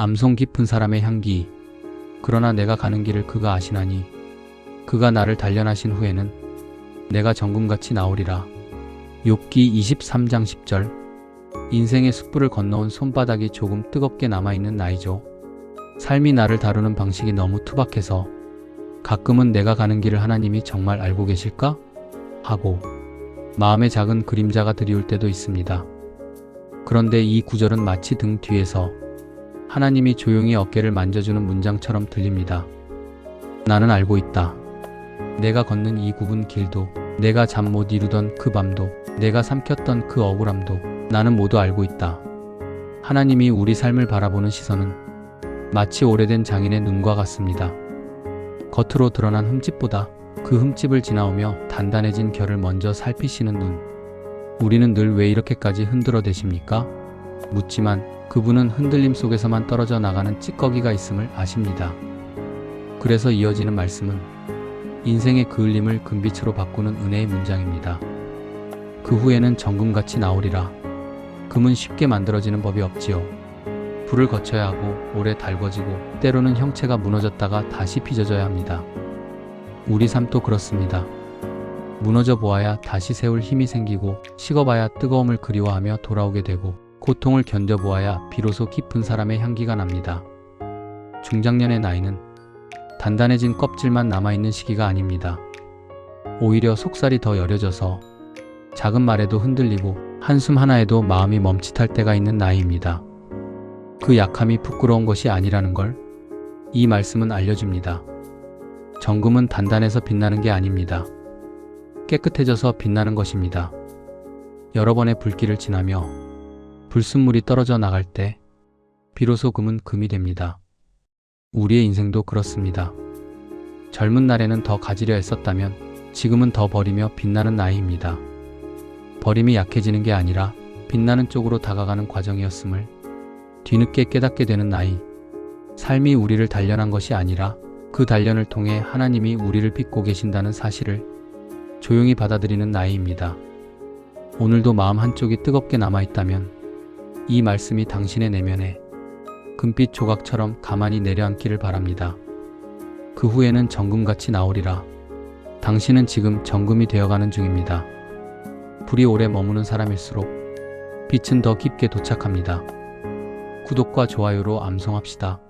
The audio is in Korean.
암송 깊은 사람의 향기. 그러나 내가 가는 길을 그가 아시나니 그가 나를 단련하신 후에는 내가 정금같이 나오리라. 욥기 23장 10절. 인생의 숯불을 건너온 손바닥이 조금 뜨겁게 남아있는 나이죠. 삶이 나를 다루는 방식이 너무 투박해서 가끔은 내가 가는 길을 하나님이 정말 알고 계실까? 하고 마음의 작은 그림자가 드리울 때도 있습니다. 그런데 이 구절은 마치 등 뒤에서 하나님이 조용히 어깨를 만져주는 문장처럼 들립니다. 나는 알고 있다. 내가 걷는 이 굽은 길도, 내가 잠 못 이루던 그 밤도, 내가 삼켰던 그 억울함도 나는 모두 알고 있다. 하나님이 우리 삶을 바라보는 시선은 마치 오래된 장인의 눈과 같습니다. 겉으로 드러난 흠집보다 그 흠집을 지나오며 단단해진 결을 먼저 살피시는 눈. 우리는 늘 왜 이렇게까지 흔들어 대십니까? 묻지만 그분은 흔들림 속에서만 떨어져 나가는 찌꺼기가 있음을 아십니다. 그래서 이어지는 말씀은 인생의 그을림을 금빛으로 바꾸는 은혜의 문장입니다. 그 후에는 정금같이 나오리라. 금은 쉽게 만들어지는 법이 없지요. 불을 거쳐야 하고 오래 달궈지고 때로는 형체가 무너졌다가 다시 빚어져야 합니다. 우리 삶도 그렇습니다. 무너져 보아야 다시 세울 힘이 생기고 식어봐야 뜨거움을 그리워하며 돌아오게 되고 고통을 견뎌보아야 비로소 깊은 사람의 향기가 납니다. 중장년의 나이는 단단해진 껍질만 남아있는 시기가 아닙니다. 오히려 속살이 더 여려져서 작은 말에도 흔들리고 한숨 하나에도 마음이 멈칫할 때가 있는 나이입니다. 그 약함이 부끄러운 것이 아니라는 걸 이 말씀은 알려줍니다. 정금은 단단해서 빛나는 게 아닙니다. 깨끗해져서 빛나는 것입니다. 여러 번의 불길을 지나며 불순물이 떨어져 나갈 때 비로소 금은 금이 됩니다. 우리의 인생도 그렇습니다. 젊은 날에는 더 가지려 했었다면 지금은 더 버리며 빛나는 나이입니다. 버림이 약해지는 게 아니라 빛나는 쪽으로 다가가는 과정이었음을 뒤늦게 깨닫게 되는 나이. 삶이 우리를 단련한 것이 아니라 그 단련을 통해 하나님이 우리를 빚고 계신다는 사실을 조용히 받아들이는 나이입니다. 오늘도 마음 한쪽이 뜨겁게 남아있다면 이 말씀이 당신의 내면에 금빛 조각처럼 가만히 내려앉기를 바랍니다. 그 후에는 정금같이 나오리라. 당신은 지금 정금이 되어가는 중입니다. 불이 오래 머무는 사람일수록 빛은 더 깊게 도착합니다. 구독과 좋아요로 암송합시다.